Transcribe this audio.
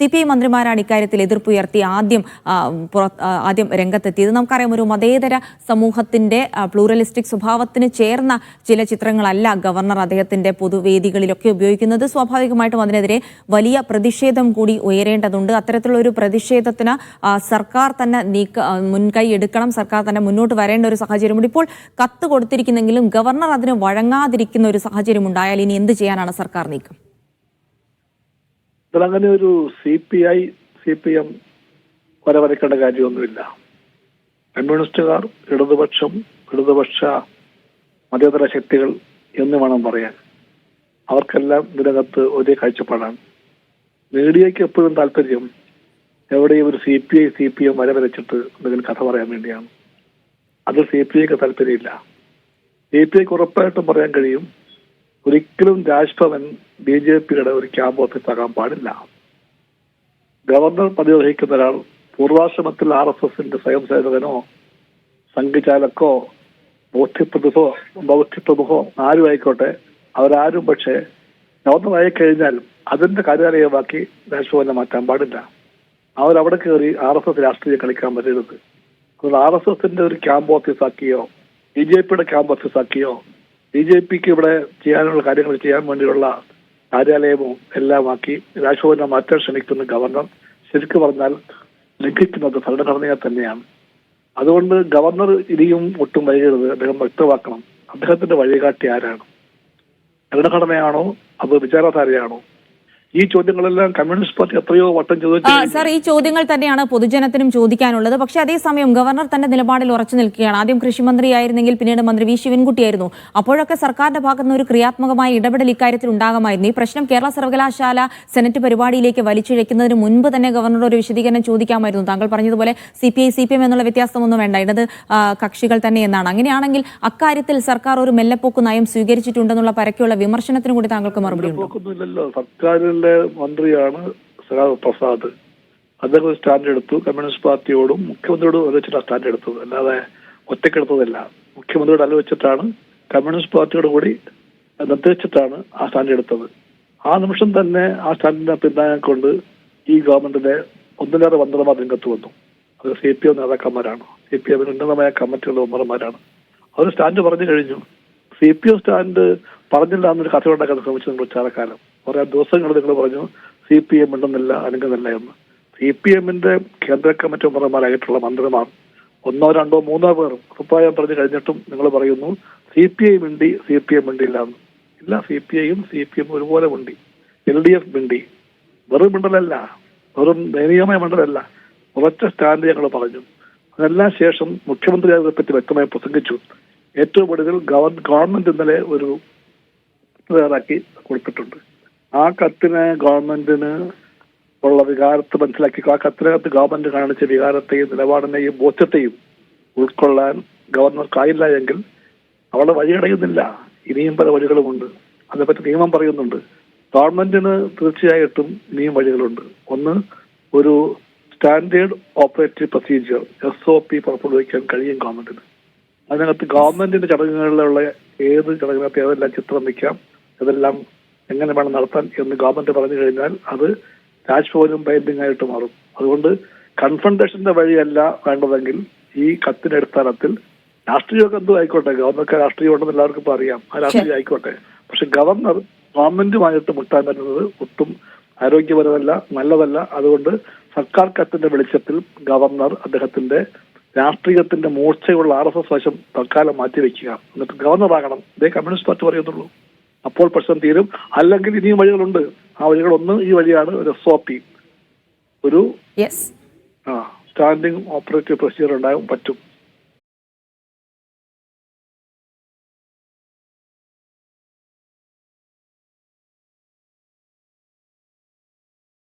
C P I മന്ത്രിമാരാണ് ഇക്കാര്യത്തിൽ എതിർപ്പുയർത്തി ആദ്യം ആദ്യം രംഗത്തെത്തിയത്. നമുക്കറിയാം ഒരു മതേതര സമൂഹത്തിന്റെ പ്ലൂറലിസ്റ്റിക് സ്വഭാവത്തിന് ചേർന്ന ചില ചിത്രങ്ങളല്ല ഗവർണർ അദ്ദേഹത്തിന്റെ പൊതുവേദികളിലൊക്കെ ഉപയോഗിക്കുന്നത്. സ്വാഭാവികമായിട്ടും അതിനെതിരെ വലിയ പ്രതിഷേധം കൂടി ഉയരേണ്ടതുണ്ട്. അത്തരത്തിലുള്ള ഒരു പ്രതിഷേധത്തിന് സർക്കാർ തന്നെ നീക്ക മുൻകൈ എടുക്കണം. സർക്കാർ തന്നെ മുന്നോട്ട് വരേണ്ട ഒരു സാഹചര്യമുണ്ട്. ഇപ്പോൾ കത്ത് കൊടുത്തിരിക്കുന്നെങ്കിലും ഗവർണർ അതിന് വഴങ്ങാതിരിക്കുന്ന ഒരു സാഹചര്യം ഉണ്ടായാൽ ഇനി എന്ത് ചെയ്യാനാണ് സർക്കാർ നീക്കം? ഇതിലങ്ങനെ ഒരു C P I C P M വരവരയ്ക്കേണ്ട കാര്യമൊന്നുമില്ല. കമ്മ്യൂണിസ്റ്റുകാർ ഇടതുപക്ഷം ഇടതുപക്ഷ മതേതര ശക്തികൾ എന്ന് വേണം പറയാൻ. അവർക്കെല്ലാം ഇതിനകത്ത് ഒരേ കാഴ്ചപ്പാടാണ്. മീഡിയയ്ക്ക് എപ്പോഴും താല്പര്യം എവിടെയും ഒരു C P I C P M വരവരച്ചിട്ട് എന്തെങ്കിലും കഥ പറയാൻ വേണ്ടിയാണ്. അത് സി പി ഐക്ക് താല്പര്യമില്ല. സി പി ഐക്ക് ഉറപ്പായിട്ടും പറയാൻ കഴിയും. ഒരിക്കലും രാജ്ഭവൻ ബി ജെ പിയുടെ ഒരു ക്യാമ്പ് ഓഫീസ് ആകാൻ പാടില്ല. ഗവർണർ പദവി വഹിക്കുന്ന ഒരാൾ പൂർവാശ്രമത്തിൽ ആർ എസ് എസിന്റെ സ്വയം സേവകനോ സംഘചാലക്കോ ബോധ്യപ്രമുഖോ ബൗദ്ധ്യപ്രമുഖോ ആരും ആയിക്കോട്ടെ അവരാരും പക്ഷേ ഗവർണറായി കഴിഞ്ഞാൽ അതിന്റെ കാര്യാലയമാക്കി രാജ്ഭവനെ മാറ്റാൻ പാടില്ല. അവരവിടെ കയറി ആർ എസ് എസ് രാഷ്ട്രീയം കളിക്കാൻ വരരുത്. ആർ എസ് എസിന്റെ ഒരു ക്യാമ്പ് ഓഫീസാക്കിയോ ബി ജെ പിയുടെ ക്യാമ്പ് ഓഫീസ് ആക്കിയോ ബി ജെ പിക്ക് ഇവിടെ ചെയ്യാനുള്ള കാര്യങ്ങൾ ചെയ്യാൻ വേണ്ടിയുള്ള കാര്യാലയവും എല്ലാമാക്കി രാജ്ഭവനെ മാറ്റാൻ ശ്രമിക്കുന്ന ഗവർണർ ശരിക്കും പറഞ്ഞാൽ ലംഘിക്കുന്നത് ഭരണഘടനയെ തന്നെയാണ്. അതുകൊണ്ട് ഗവർണർ ഇനിയും ഒട്ടും വൈകരുത്. അദ്ദേഹം വ്യക്തമാക്കണം. അദ്ദേഹത്തിന്റെ വഴികാട്ടി ആരാണ്? ഭരണഘടനയാണോ അത് വിചാരധാരയാണോ? ഈ ചോദ്യങ്ങളെല്ലാം കമ്മ്യൂണിസ്റ്റ് പാർട്ടി എത്രയോ വട്ടം ചോദിച്ചു സർ ഈ ചോദ്യങ്ങൾ തന്നെയാണ് പൊതുജനത്തിനും ചോദിക്കാനുള്ളത്. പക്ഷേ അതേസമയം ഗവർണർ തന്റെ നിലപാടിൽ ഉറച്ചു നിൽക്കുകയാണ്. ആദ്യം കൃഷിമന്ത്രിയായിരുന്നെങ്കിൽ പിന്നീട് മന്ത്രി വി ശിവൻകുട്ടിയായിരുന്നു. അപ്പോഴൊക്കെ സർക്കാരിന്റെ ഭാഗത്ത് നിന്ന് ഒരു ക്രിയാത്മകമായ ഇടപെടൽ ഇക്കാര്യത്തിൽ ഉണ്ടാകുമായിരുന്നു. ഈ പ്രശ്നം കേരള സർവകലാശാല സെനറ്റ് പരിപാടിയിലേക്ക് വലിച്ചിഴയ്ക്കുന്നതിന് മുൻപ് തന്നെ ഗവർണർ ഒരു വിശദീകരണം ചോദിക്കാമായിരുന്നു. താങ്കൾ പറഞ്ഞതുപോലെ C P I C P M എന്നുള്ള വ്യത്യാസമൊന്നും വേണ്ട. ഇടത് കക്ഷികൾ തന്നെ എന്നാണ്. അങ്ങനെയാണെങ്കിൽ അക്കാര്യത്തിൽ സർക്കാർ ഒരു മെല്ലെപ്പോക്ക് നയം സ്വീകരിച്ചിട്ടുണ്ടെന്നുള്ള പരക്കെയുള്ള വിമർശനത്തിനും കൂടി താങ്കൾക്ക് മറുപടി ഉണ്ടോ? പോക്കൊന്നുമില്ലല്ലോ മന്ത്രിയാണ് സഹാബ് പ്രസാദ്. അദ്ദേഹം ഒരു സ്റ്റാൻഡ് എടുത്തു. കമ്മ്യൂണിസ്റ്റ് പാർട്ടിയോടും മുഖ്യമന്ത്രിയോടും ആലോചിച്ചിട്ടാണ് സ്റ്റാൻഡ് എടുത്തത്. അല്ലാതെ ഒറ്റക്കെടുത്തതല്ല. മുഖ്യമന്ത്രിയോട് ആലോചിച്ചിട്ടാണ് കമ്മ്യൂണിസ്റ്റ് പാർട്ടിയോട് കൂടി നിർദ്ദേശിച്ചിട്ടാണ് ആ സ്റ്റാൻഡ് എടുത്തത്. ആ നിമിഷം തന്നെ ആ സ്റ്റാൻഡിനെ പിന്താങ്ങാൻ കൊണ്ട് ഈ ഗവൺമെന്റിലെ ഒന്നിലേറെ മന്ത്രിമാർ രംഗത്ത് വന്നു. അത് സി പി എം നേതാക്കന്മാരാണ്. സി പി എമ്മിന് ഉന്നതമായ കമ്മിറ്റിയുള്ള മെമ്പർമാരാണ്. അവർ സ്റ്റാൻഡ് പറഞ്ഞു കഴിഞ്ഞു. സി പി എം സ്റ്റാൻഡ് പറഞ്ഞില്ല എന്നൊരു കഥ ഉണ്ടാക്കാൻ ശ്രമിച്ചു നിങ്ങൾ ചാലക്കാലം കുറെ ദിവസങ്ങൾ നിങ്ങൾ പറഞ്ഞു സി പി എം ഉണ്ടെന്നില്ല അനങ്ങുന്നില്ല എന്ന്. സി പി എമ്മിന്റെ കേന്ദ്ര കമ്മിറ്റി മെമ്പർമാരായിട്ടുള്ള മന്ത്രിമാർ ഒന്നോ രണ്ടോ മൂന്നോ പേർ അഭിപ്രായം പറഞ്ഞു കഴിഞ്ഞിട്ടും നിങ്ങൾ പറയുന്നു സി പി ഐ മിണ്ടി സി പി എം മിണ്ടില്ല എന്ന്. ഇല്ല സി പി ഐയും സി പി എം ഒരുപോലെ മിണ്ടി. എൽ ഡി എഫ് മിണ്ടി. വെറും മിണ്ടലല്ല. വെറും ദയനീയമായ മിണ്ടലല്ല. ഉറച്ച സ്റ്റാൻഡ് ഞങ്ങൾ പറഞ്ഞു. അതെല്ലാം ശേഷം മുഖ്യമന്ത്രി അതിനെപ്പറ്റി വ്യക്തമായി പ്രസംഗിച്ചു. ഏറ്റവും ഒടുവിൽ ഗവൺ ഗവൺമെന്റ് ഇന്നലെ ഒരു തയ്യാറാക്കി കൊടുത്തിട്ടുണ്ട്. ആ കത്തിന് ഗവൺമെന്റിന് ഉള്ള വികാരത്തെ മനസ്സിലാക്കി. ആ കത്തിനകത്ത് ഗവൺമെന്റ് കാണിച്ച വികാരത്തെയും നിലപാടിനെയും ബോധ്യത്തെയും ഉൾക്കൊള്ളാൻ ഗവർണർക്കായില്ല എങ്കിൽ അവളെ വഴിയടയുന്നില്ല. ഇനിയും പല വഴികളുമുണ്ട്. അതേപ്പറ്റി നിയമം പറയുന്നുണ്ട്. ഗവൺമെന്റിന് തീർച്ചയായിട്ടും ഇനിയും വഴികളുണ്ട്. ഒന്ന് ഒരു standard operative procedure S O P പുറപ്പെടുവിക്കാൻ കഴിയും ഗവൺമെന്റിന്. അതിനകത്ത് ഗവൺമെന്റിന്റെ ചടങ്ങുകളിലുള്ള ഏത് ചടങ്ങിനകത്ത് ഏതെല്ലാം ചിത്രം വയ്ക്കാം ഇതെല്ലാം എങ്ങനെ വേണം നടത്താൻ എന്ന് ഗവൺമെന്റ് പറഞ്ഞു കഴിഞ്ഞാൽ അത് രാജ്ഭവനും ബൈൻഡിംഗ് ആയിട്ട് മാറും. അതുകൊണ്ട് കൺഫണ്ടേഷന്റെ വഴിയല്ല വേണ്ടതെങ്കിൽ ഈ കത്തിന്റെ അടിസ്ഥാനത്തിൽ രാഷ്ട്രീയമൊക്കെ എന്തോ ആയിക്കോട്ടെ. ഗവർണർക്ക് രാഷ്ട്രീയം ഉണ്ടെന്ന് എല്ലാവർക്കും ഇപ്പൊ അറിയാം. ആ രാഷ്ട്രീയം ആയിക്കോട്ടെ. പക്ഷെ ഗവർണർ ഗവൺമെന്റുമായിട്ട് മുട്ടാൻ പറ്റുന്നത് ഒട്ടും ആരോഗ്യപരമല്ല നല്ലതല്ല. അതുകൊണ്ട് സർക്കാർ കത്തിന്റെ വെളിച്ചത്തിൽ ഗവർണർ അദ്ദേഹത്തിന്റെ രാഷ്ട്രീയത്തിന്റെ മൂർച്ചയുള്ള ആർ എസ് എസ് വശം തൽക്കാലം മാറ്റിവെക്കുക. എന്നിട്ട് ഗവർണറാകണം. ഇതേ കമ്മ്യൂണിസ്റ്റ് പാർട്ടി പറയുന്നുള്ളൂ. അപ്പോൾ പ്രശ്നം തീരും. അല്ലെങ്കിൽ ഇനിയും വഴികളുണ്ട്. ആ വഴികൾ ഒന്ന് ഈ വഴിയാണ് ഒരു എസ് ഒ പി ഒരു സ്റ്റാൻഡിംഗ് ഓപ്പറേറ്റീവ് പ്രൊസീജിയർ ഉണ്ടാകും പറ്റും.